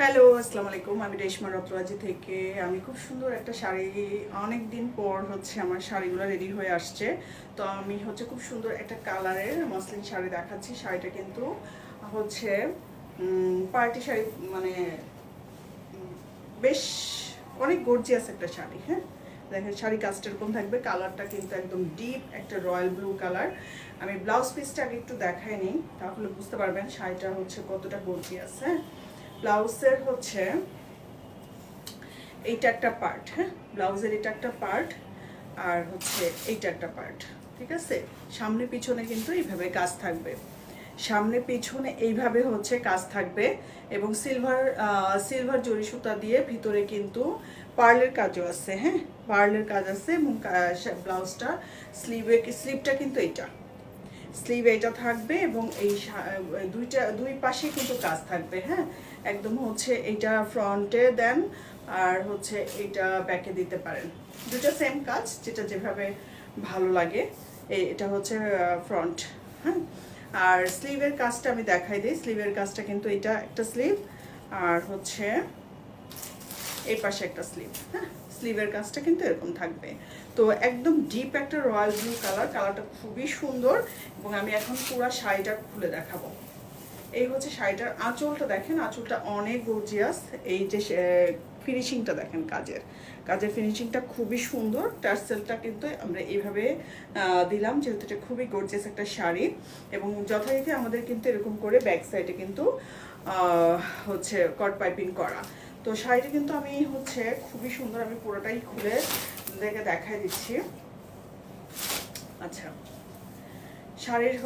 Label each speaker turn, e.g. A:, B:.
A: Hello আসসালামু আলাইকুম আমি রেশমা রত্রাজি থেকে। আমি খুব সুন্দর একটা শাড়ি অনেক দিন পর হচ্ছে আমার শাড়িগুলো রেডি হয়ে আসছে। তো আমি হচ্ছে খুব সুন্দর একটা কালারের মসলিন শাড়ি দেখাচ্ছি। শাড়িটা কিন্তু হচ্ছে পার্টি শাড়ি মানে বেশ অনেক গর্জিয়াস একটা শাড়ি হ্যাঁ? দেখেন, শাড়ি কাজটা এরকম থাকবে। কালারটা কিন্তু একদম ডিপ একটা রয়্যাল ব্লু কালার আমি ব্লাউজ পিসটা আগে একটু দেখাই নিই তাহলে বুঝতে পারবেন শাড়িটা হচ্ছে কতটা গর্জিয়াস হ্যাঁ? ব্লাউজের হচ্ছে, এইটা একটা পার্ট হ্যাঁ? ব্লাউজের এটা একটা পার্ট আর হচ্ছে এইটা একটা পার্ট ঠিক আছে? সামনে পিছনে কিন্তু এইভাবে কাজ থাকবে। সামনে পিছনে এইভাবে হচ্ছে কাজ থাকবে এবং সিলভার সিলভার জরি সুতা দিয়ে ভিতরে কিন্তু পার্লের কাজও আছে হ্যাঁ? পার্লের কাজ আছে এবং ব্লাউজটা স্লিভে স্লিভটা কিন্তু এইটা। স্লিভ এটা থাকবে এবং এই দুইটা, দুই পাশে কিন্তু কাজ থাকবে হ্যাঁ? একদম হচ্ছে এটা ফ্রন্টে দেন, আর হচ্ছে এটা ব্যাকে দিতে পারেন। দুটো সেম কাজ, যেটা যেভাবে ভালো লাগে। এটা হচ্ছে ফ্রন্ট হ্যাঁ? আর স্লিভের কাজটা আমি দেখাই দিই। স্লিভের কাজটা কিন্তু এটা একটা স্লিভ আর হচ্ছে এই পাশে একটা স্লিভ হ্যাঁ? স্লিভের কাজটা কিন্তু এরকম থাকবে। তো একদম ডিপ একটা রয়্যাল ব্লু কালার কালারটা খুবই সুন্দর এবং আমি এখন পুরো শাড়িটা খুলে দেখাবো। এই হচ্ছে শাড়িটার আঁচলটা দেখেন, আঁচলটা অনেক গর্জিয়াস এই যে ফিনিশিংটা দেখেন কাজের। কাজের ফিনিশিংটা খুবই সুন্দর। টার্সেলটা কিন্তু আমরা এইভাবে দিলাম, যেহেতু এটা খুবই গর্জিয়াস একটা শাড়ি। এবং যথারীতি আমাদের কিন্তু এরকম করে ব্যাক সাইডে কিন্তু হচ্ছে কট পাইপিং করা। তো শাড়িটা কিন্তু আমি হচ্ছে খুবই সুন্দর আমি পুরোটাই খুলে দেখে দেখাই দিচ্ছি। আচ্ছা শাড়ির